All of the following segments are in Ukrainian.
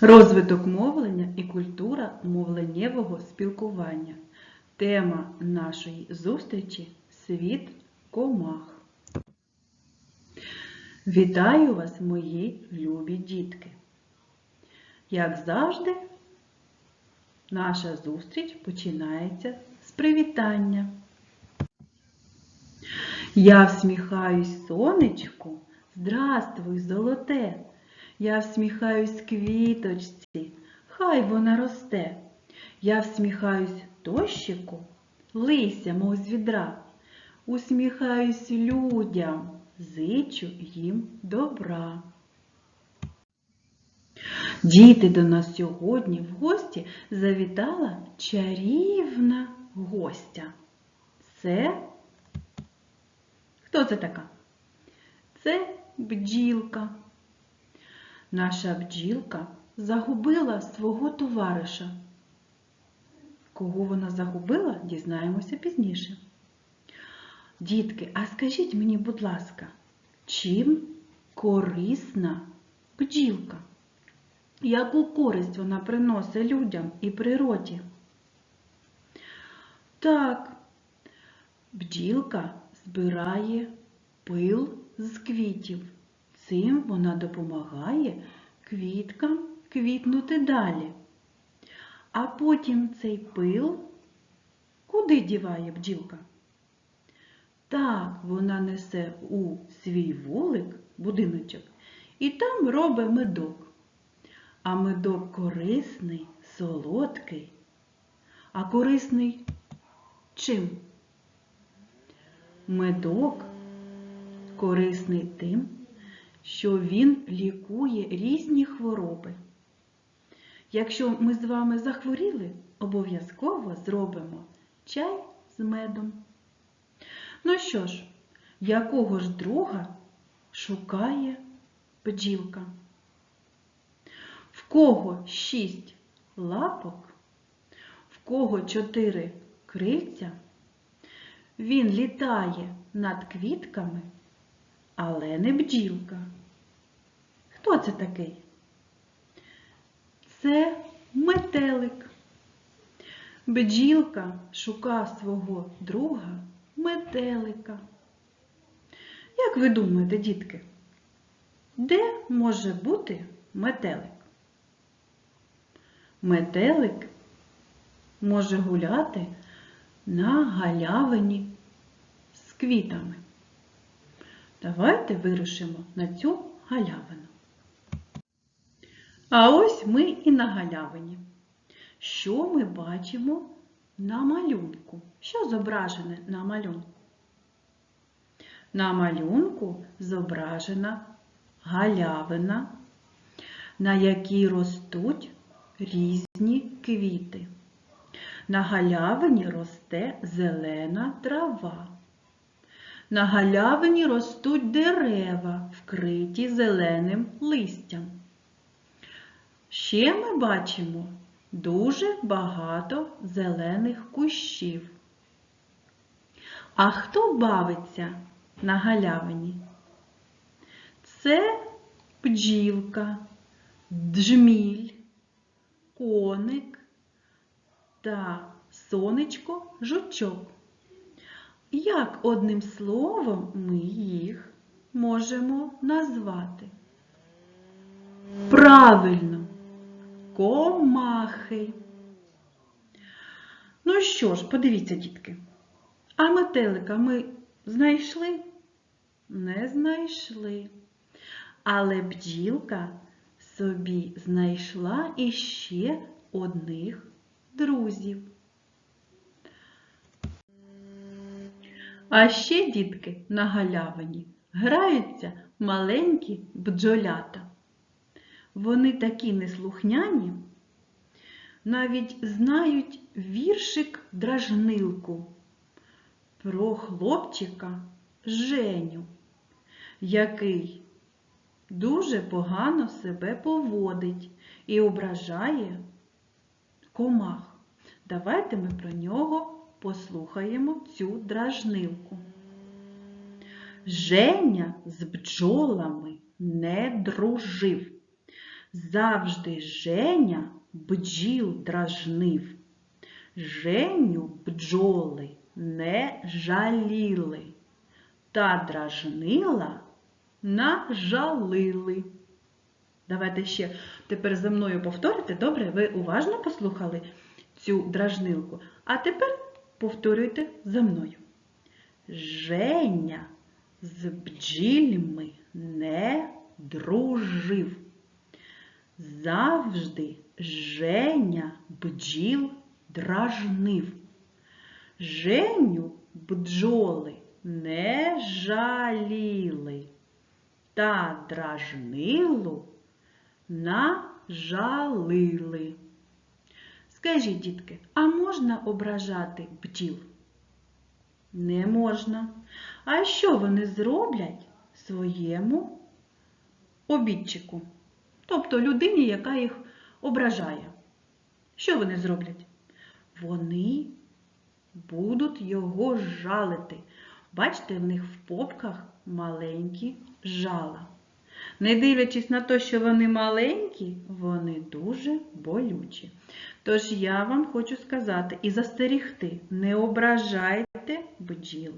Розвиток мовлення і культура мовленнєвого спілкування. Тема нашої зустрічі світ комах. Вітаю вас, мої любі дітки! Як завжди, наша зустріч починається з привітання. Я всміхаюсь сонечку, здравствуй, золоте. Я всміхаюсь квіточці, хай вона росте. Я всміхаюсь дощику, лися, мов з відра. Усміхаюсь людям, зичу їм добра. Діти до нас сьогодні в гості завітала чарівна гостя. Це хто це така? Це бджілка. Наша бджілка загубила свого товариша. Кого вона загубила, дізнаємося пізніше. Дітки, а скажіть мені, будь ласка, чим корисна бджілка? Яку користь вона приносить людям і природі? Так, бджілка збирає пил з квітів. Цим вона допомагає квіткам квітнути далі. А потім цей пил куди діває бджілка? Так, вона несе у свій вулик, будиночок, і там робить медок. А медок корисний, солодкий. А корисний чим? Медок корисний тим, що він лікує різні хвороби. Якщо ми з вами захворіли, обов'язково зробимо чай з медом. Ну що ж, якого ж друга шукає бджілка? В кого шість лапок, в кого чотири крильця, він літає над квітками, але не бджілка. Хто це такий? Це метелик. Бджілка шука свого друга метелика. Як ви думаєте, дітки, де може бути метелик? Метелик може гуляти на галявині з квітами. Давайте вирушимо на цю галявину. А ось ми і на галявині. Що ми бачимо на малюнку? Що зображене на малюнку? На малюнку зображена галявина, на якій ростуть різні квіти. На галявині росте зелена трава. На галявині ростуть дерева, вкриті зеленим листям. Ще ми бачимо дуже багато зелених кущів. А хто бавиться на галявині? Це бджілка, джміль, коник та сонечко жучок. Як одним словом ми їх можемо назвати? Правильно, комахи. Ну що ж, подивіться, дітки. А метелика ми знайшли? Не знайшли. Але бджілка собі знайшла іще одних друзів. А ще, дітки, на галявині граються маленькі бджолята. Вони такі неслухняні, навіть знають віршик дражнилку про хлопчика Женю, який дуже погано себе поводить і ображає комах. Давайте ми про нього послухаємо цю дражнилку. Женя з бджолами не дружив. Завжди Женя бджіл дражнив. Женю бджоли не жаліли, та дражнила нажалили. Давайте ще тепер за мною повторите. Добре, ви уважно послухали цю дражнилку. А тепер повторюйте за мною. Женя з бджільми не дружив. Завжди Женя бджіл дражнив. Женю бджоли не жаліли, та дражнилу нажалили. Скажіть, дітки, а можна ображати бджіл? Не можна. А що вони зроблять своєму обідчику? Тобто людині, яка їх ображає. Що вони зроблять? Вони будуть його жалити. Бачите, в них в попках маленькі жала. Не дивлячись на те, що вони маленькі, вони дуже болючі. Тож я вам хочу сказати і застерігти, не ображайте бджіл.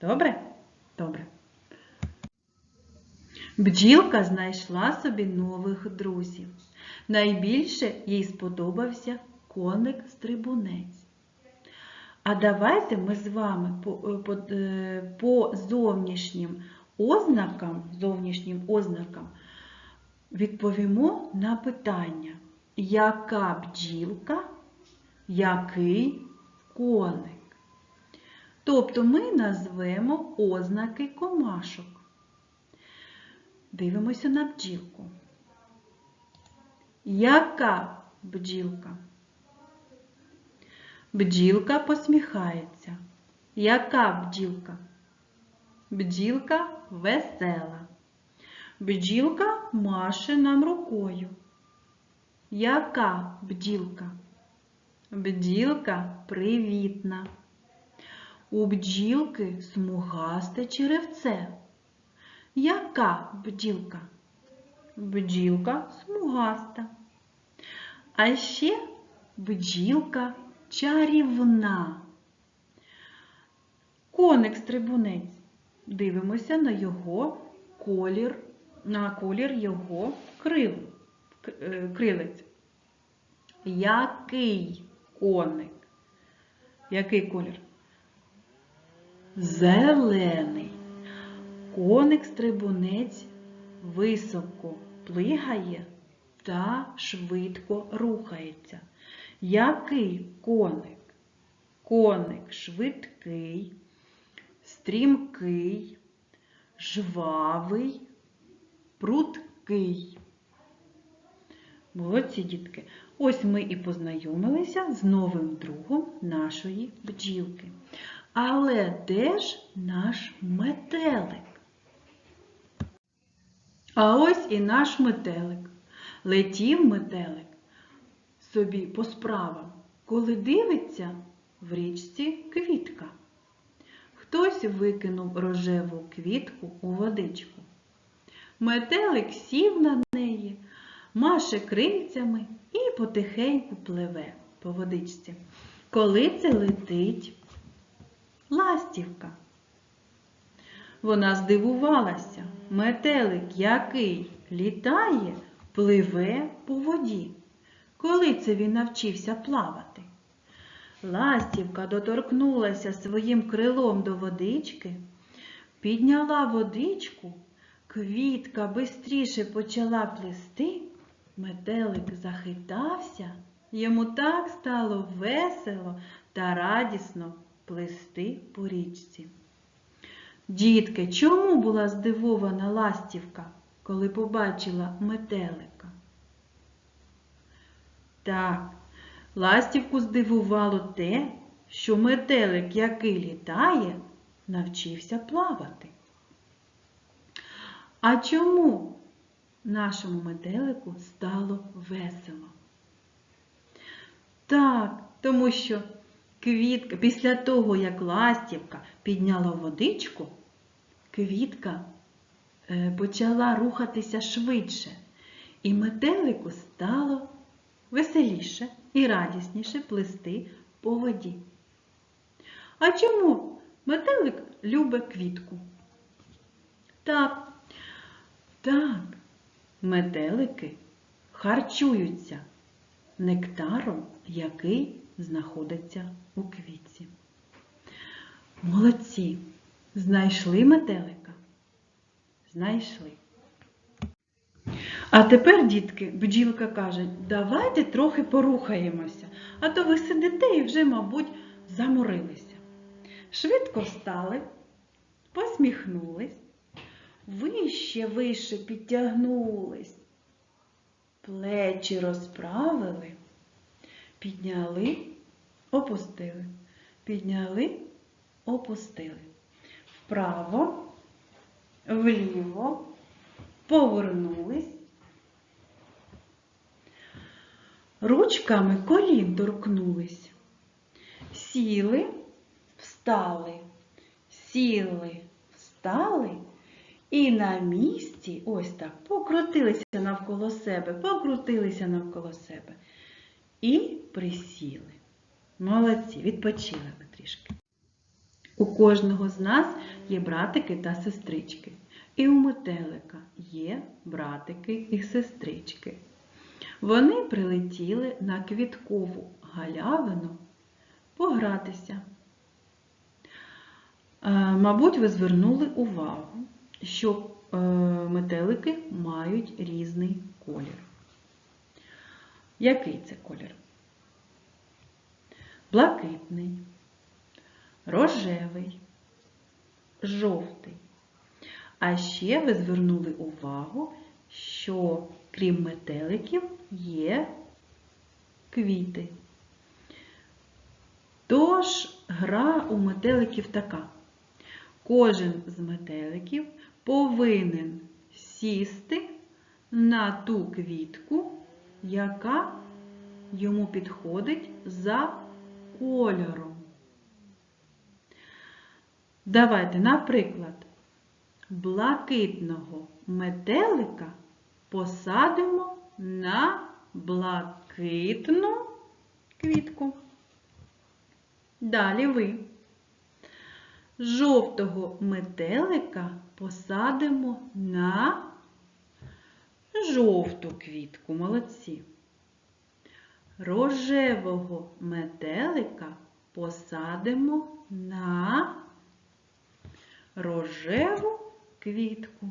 Добре? Добре. Бджілка знайшла собі нових друзів. Найбільше їй сподобався коник-стрибунець. А давайте ми з вами по, по, е, по зовнішнім ознакам, зовнішнім ознакам відповімо на питання, яка бджілка, який коник. Тобто ми назвемо ознаки комашок. Дивимося на бджілку. Яка бджілка? Бджілка посміхається. Яка бджілка? Бджілка весела. Бджілка маше нам рукою. Яка бджілка? Бджілка привітна. У бджілки смугасте черевце. Яка бджілка? Бджілка смугаста. А ще бджілка чарівна. Коник-стрибунець. Дивимося на його колір, на колір його крил, е, крилець. Який коник? Який колір? Зелений. Коник-стрибунець високо плигає та швидко рухається. Який коник? Коник швидкий, стрімкий, жвавий, пруткий. Молодці дітки. Ось ми і познайомилися з новим другом нашої бджілки. Але де ж наш метелик? А ось і наш метелик. Летів метелик собі по справам, коли дивиться в річці квітка. Хтось викинув рожеву квітку у водичку. Метелик сів на неї, маше крильцями і потихеньку пливе по водичці. Коли це летить ластівка. Вона здивувалася. Метелик, який літає, пливе по воді. Коли це він навчився плавати? Ластівка доторкнулася своїм крилом до водички, підняла водичку, квітка бистріше почала плисти, метелик захитався, йому так стало весело та радісно плисти по річці. Дітки, чому була здивована ластівка, коли побачила метелика? Так, ластівку здивувало те, що метелик, який літає, навчився плавати. А чому нашому метелику стало весело? Так, тому що квітка, після того, як ластівка підняла водичку, квітка е, почала рухатися швидше. і метелику стало веселіше і радісніше плисти по воді. А чому метелик любить квітку? Так, так, метелики харчуються нектаром, який знаходиться у квітці. Молодці! Знайшли метелика? Знайшли. А тепер, дітки, бджілка каже, давайте трохи порухаємося, а то ви сидите і вже, мабуть, заморилися. Швидко встали, посміхнулись, вище вище підтягнулись, плечі розправили, підняли, опустили, підняли, опустили. Вправо, вліво, повернулись. Ручками колін торкнулись. Сіли, встали, сіли, встали і на місці ось так покрутилися навколо себе, покрутилися навколо себе і присіли. Молодці, відпочили ви трішки. У кожного з нас є братики та сестрички. І у метелика є братики і сестрички. Вони прилетіли на квіткову галявину погратися. Е, Мабуть, ви звернули увагу, що е, метелики мають різний колір. Який це колір? Блакитний, рожевий, жовтий. А ще ви звернули увагу, що крім метеликів є квіти. Тож гра у метеликів така. Кожен з метеликів повинен сісти на ту квітку, яка йому підходить за кольором. Давайте, наприклад, блакитного метелика посадимо на блакитну квітку. Далі ви. Жовтого метелика посадимо на жовту квітку. Молодці. Рожевого метелика посадимо на рожеву квітку.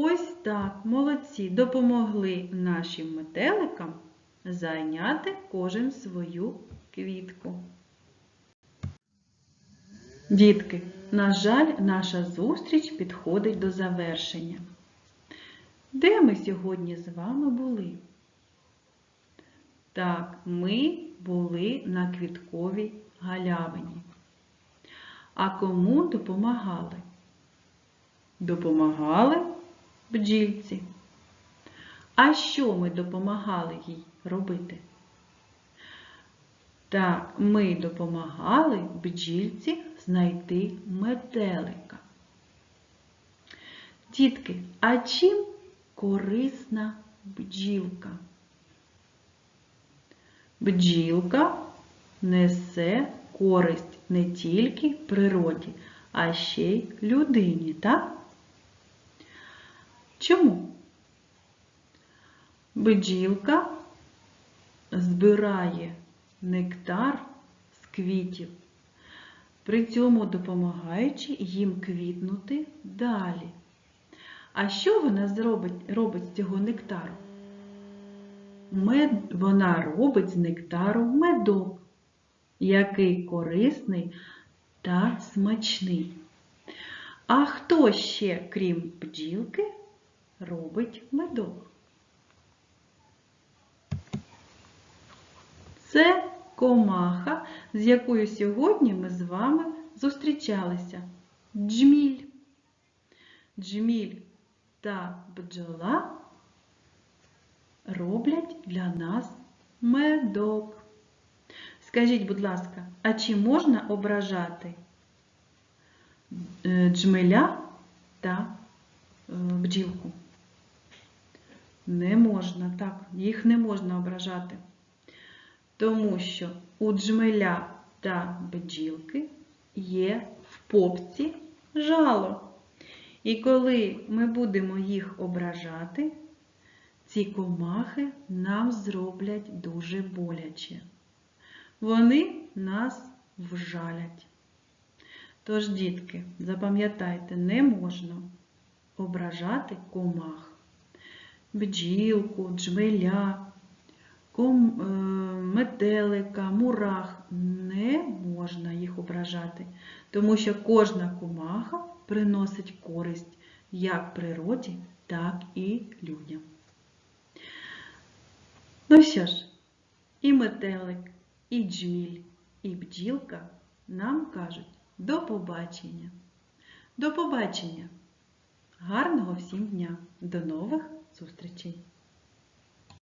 Ось так, молодці, допомогли нашим метеликам зайняти кожен свою квітку. Дітки, на жаль, наша зустріч підходить до завершення. Де ми сьогодні з вами були? Так, ми були на квітковій галявині. А кому допомагали? Допомагали бджільці. А що ми допомагали їй робити? Так, ми допомагали бджільці знайти метелика. Дітки, а чим корисна бджілка? Бджілка несе користь не тільки природі, а ще й людині, так? Чому? Бджілка збирає нектар з квітів, при цьому допомагаючи їм квітнути далі. А що вона зробить, робить з цього нектару? Мед, вона робить з нектару медок, який корисний та смачний. А хто ще, крім бджілки, робить медок? Це комаха, з якою сьогодні ми з вами зустрічалися. Джміль. Джміль та бджола роблять для нас медок. Скажіть, будь ласка, а чи можна ображати е, джмеля та е, бджілку? Не можна, так, їх не можна ображати. Тому що у джмеля та бджілки є в попці жало. І коли ми будемо їх ображати, ці комахи нам зроблять дуже боляче. Вони нас вжалять. Тож, дітки, запам'ятайте, не можна ображати комах. Бджілку, джмеля, е, метелика, мурах не можна їх ображати, тому що кожна комаха приносить користь як природі, так і людям. Ну що ж, і метелик, і джміль, і бджілка нам кажуть до побачення. До побачення! Гарного всім дня! До нових зустрічей!